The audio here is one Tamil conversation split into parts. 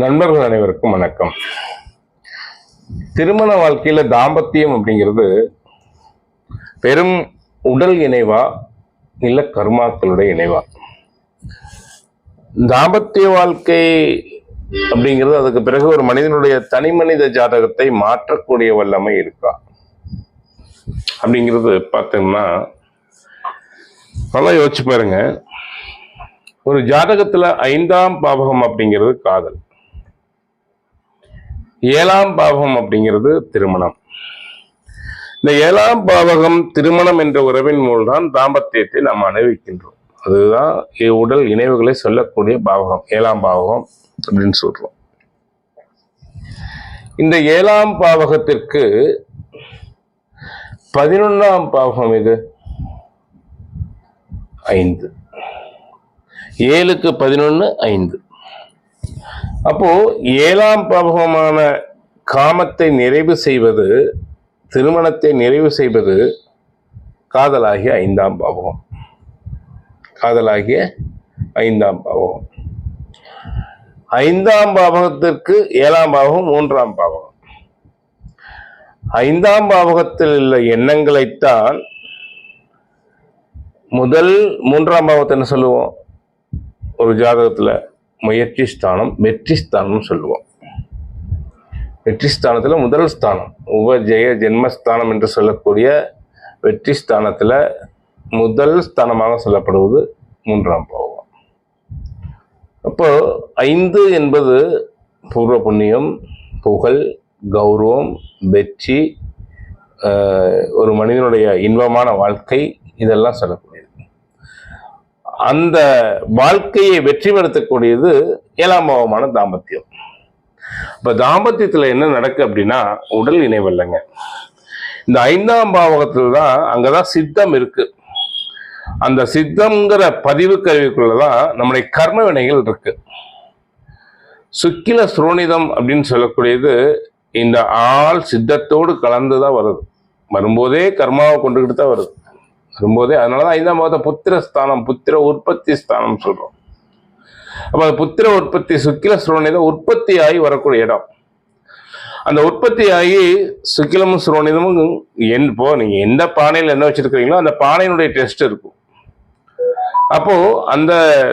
நண்பர்கள் அனைவருக்கும் வணக்கம். திருமண வாழ்க்கையில தாம்பத்தியம் அப்படிங்கிறது பெரும் உடல் இணைவா இல்ல கர்மாக்களுடைய இணைவா? தாம்பத்திய வாழ்க்கை அப்படிங்கிறது அதுக்கு பிறகு ஒரு மனிதனுடைய தனி மனித ஜாதகத்தை மாற்றக்கூடிய வல்லமை இருக்கா? அப்படிங்கிறது பார்த்தோம்னா நல்லா யோசிச்சு பாருங்க. ஒரு ஜாதகத்துல ஐந்தாம் பாவகம் அப்படிங்கிறது காதல். ஏழாம் பாவகம் அப்படிங்கிறது திருமணம். இந்த ஏழாம் பாவகம் திருமணம் என்ற உறவின் மூலம்தான் தாம்பத்தியத்தை நாம் அனுபவிக்கின்றோம். அதுதான் இ- உடல் இணைவுகளை சொல்லக்கூடிய பாவகம் ஏழாம் பாவகம் அப்படின்னு சொல்றோம். இந்த ஏழாம் பாவகத்திற்கு பதினொன்றாம் பாவகம் இது ஐந்து. ஏழுக்கு பதினொன்று ஐந்து. அப்போ ஏழாம் பாவகமான காமத்தை நிறைவு செய்வது திருமணத்தை நிறைவு செய்வது காதலாகிய ஐந்தாம் பாவகம். காதலாகிய ஐந்தாம் பாவகம். ஐந்தாம் பாவகத்திற்கு ஏழாம் பாவகம் மூன்றாம் பாவகம். ஐந்தாம் பாவகத்தில் உள்ள எண்ணங்களைத்தான் முதல் மூன்றாம் பாவத்தை என்ன சொல்லுவோம்? ஒரு ஜாதகத்தில் முயற்சி ஸ்தானம் வெற்றி ஸ்தானம்னு சொல்லுவோம். வெற்றி ஸ்தானத்தில் முதல் ஸ்தானம் உபஜெய ஜென்மஸ்தானம் என்று சொல்லக்கூடிய வெற்றி ஸ்தானத்தில் முதல் ஸ்தானமாக சொல்லப்படுவது மூன்றாம் பாவம். அப்போ ஐந்து என்பது பூர்வ புண்ணியம் புகழ் கௌரவம் வெற்றி ஒரு மனிதனுடைய இன்பமான வாழ்க்கை இதெல்லாம் சொல்லக்கூடியது. அந்த வாழ்க்கையை வெற்றிப்படுத்தக்கூடியது ஏழாம் பாவமான தாம்பத்தியம். இப்ப தாம்பத்தியத்துல என்ன நடக்கு அப்படின்னா உடல் இணைவு இல்லைங்க இந்த ஐந்தாம் பாவகத்துல தான் அங்கதான் சித்தம் இருக்கு. அந்த சித்தம்ங்கிற பதிவு கருவிக்குள்ளதான் நம்முடைய கர்ம வினைகள் இருக்கு. சுக்கில சுரோனிதம் அப்படின்னு சொல்லக்கூடியது இந்த ஆள் சித்தத்தோடு கலந்துதான் வருது. வரும்போதே கர்மாவை கொண்டுகிட்டு தான் வருது. வரும்போதே அதனாலதான் ஐந்தாம் பாவத்தை புத்திர ஸ்தானம் புத்திர உற்பத்தி ஸ்தானம் சொல்றோம். அப்ப அந்த புத்திர உற்பத்தி சுக்கில சுரோனிதம் உற்பத்தி ஆகி வரக்கூடிய இடம். அந்த உற்பத்தி ஆகி சுக்கிலமும் சுரோனிதமும் என் இப்போ நீங்க எந்த பானையில் என்ன வச்சிருக்கிறீங்களோ அந்த பானையினுடைய டெஸ்ட் இருக்கும். அப்போ அந்த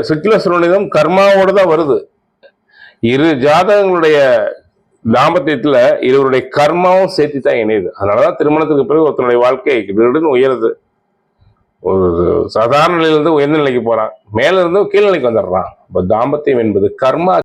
சுக்கில சுரோனிதம் கர்மாவோட தான் வருது. இரு ஜாதகங்களுடைய தாம்பத்தியத்துல இருவருடைய கர்மாவும் சேர்த்து தான் இணையுது. அதனாலதான் திருமணத்துக்கு பிறகு ஒருத்தனுடைய வாழ்க்கை திடீர்னு உயருது. ஒரு சாதாரண நிலையிலிருந்து உயர்ந்த நிலைக்கு போறான். மேலிருந்து கீழ்நிலைக்கு வந்துடுறான். இப்போ தாம்பத்தியம் என்பது கர்மா